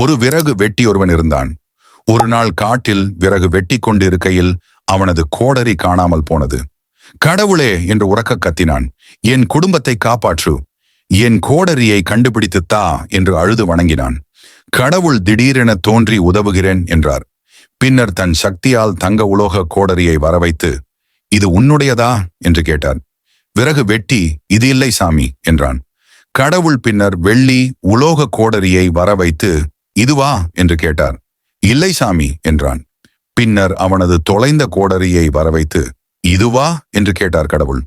ஒரு விறகு வெட்டி ஒருவன் இருந்தான். ஒரு நாள் காட்டில் விறகு வெட்டி கொண்டிருக்கையில் அவனது கோடரி காணாமல் போனது. கடவுளே என்று உறக்க கத்தினான். என் குடும்பத்தை காப்பாற்று. என் கோடரியை கண்டுபிடித்து தா என்று அழுது வணங்கினான். கடவுள் திடீரென தோன்றி உதவுகிறேன் என்றார். பின்னர் தன் சக்தியால் தங்க உலோக கோடரியை வரவைத்து இது உன்னுடையதா? என்று கேட்டார். விறகு வெட்டி இது இல்லை சாமி என்றான். கடவுள் பின்னர் வெள்ளி உலோக கோடரியை வரவைத்து இதுவா? என்று கேட்டார். இல்லை சாமி என்றான். பின்னர் அவனது தொலைந்த கோடரியை வரவைத்து இதுவா? என்று கேட்டார் கடவுள்.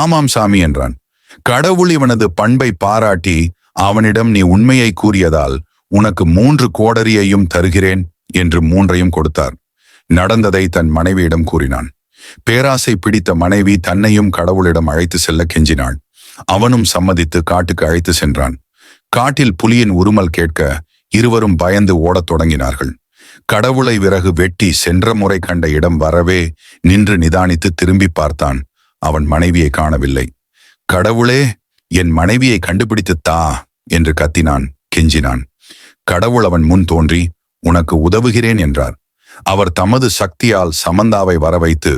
ஆமாம் சாமி என்றான். கடவுள் இவனது பண்பை பாராட்டி அவனிடம் நீ உண்மையை கூறியதால் உனக்கு மூன்று கோடரியையும் தருகிறேன் என்று மூன்றையும் கொடுத்தார். நடந்ததை தன் மனைவியிடம் கூறினான். பேராசை பிடித்த மனைவி தன்னையும் கடவுளிடம் அழைத்து செல்ல கெஞ்சினாள். அவனும் சம்மதித்து காட்டுக்கு அழைத்து சென்றான். காட்டில் புலியின் உருமல் கேட்க இருவரும் பயந்து ஓடத் தொடங்கினார்கள். கடவுளை விறகு வெட்டி சென்ற முறை கண்ட இடம் வரவே நின்று நிதானித்து திரும்பி பார்த்தான். அவன் மனைவியை காணவில்லை. கடவுளே என் மனைவியை கண்டுபிடித்து தா என்று கத்தினான் கெஞ்சினான். கடவுள் அவன் முன் தோன்றி உனக்கு உதவுகிறேன் என்றார். அவர் தமது சக்தியால் சமந்தாவை வரவைத்து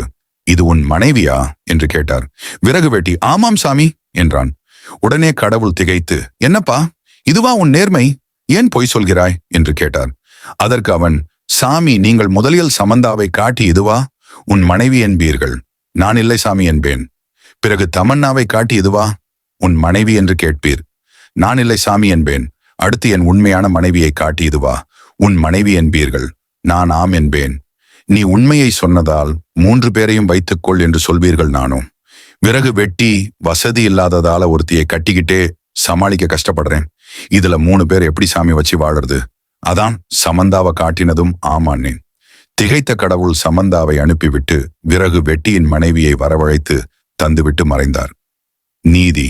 இது உன் மனைவியா? என்று கேட்டார். விறகு வெட்டி ஆமாம் சாமி என்றான். உடனே கடவுள் திகைத்து என்னப்பா இதுவா உன் நேர்மை? ஏன் பொய் சொல்கிறாய்? என்று கேட்டார். அதற்கு அவன் சாமி நீங்கள் முதலில் சமந்தாவை காட்டி இதுவா? உன் மனைவி என்பீர்கள். நான் இல்லை சாமி என்பேன். பிறகு தமன்னாவை காட்டி இதுவா? உன் மனைவி என்று கேட்பீர். நான் இல்லை சாமி என்பேன். அடுத்து என் உண்மையான மனைவியை காட்டி இதுவா? உன் மனைவி என்பீர்கள். நான் ஆம் என்பேன். நீ உண்மையை சொன்னதால் மூன்று பேரையும் வைத்துக்கொள் என்று சொல்வீர்கள் நானும் விறகு வெட்டி வசதி இல்லாததால ஒருத்தியை கட்டிக்கிட்டே சமாளிக்க கஷ்டப்படுறேன். இதுல மூணு பேர் எப்படி சாமி வச்சு வாழறது? அதான் சமந்தாவை காட்டினதும் ஆமான்னேன் திகைத்த கடவுள் சமந்தாவை அனுப்பிவிட்டு விறகு வெட்டியின் மனைவியை வரவழைத்து தந்துவிட்டு மறைந்தார். நீதி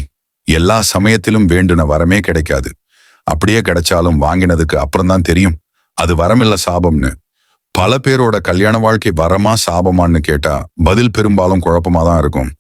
எல்லா சமயத்திலும் வேண்டுன வரமே கிடைக்காது. அப்படியே கிடைச்சாலும் வாங்கினதுக்கு அப்புறம்தான் தெரியும். அது வரமில்ல சாபம்னு. பல பேரோட கல்யாண வாழ்க்கை வரமா சாபமான்னு கேட்டா பதில் பெரும்பாலும் குழப்பமா தான் இருக்கும்.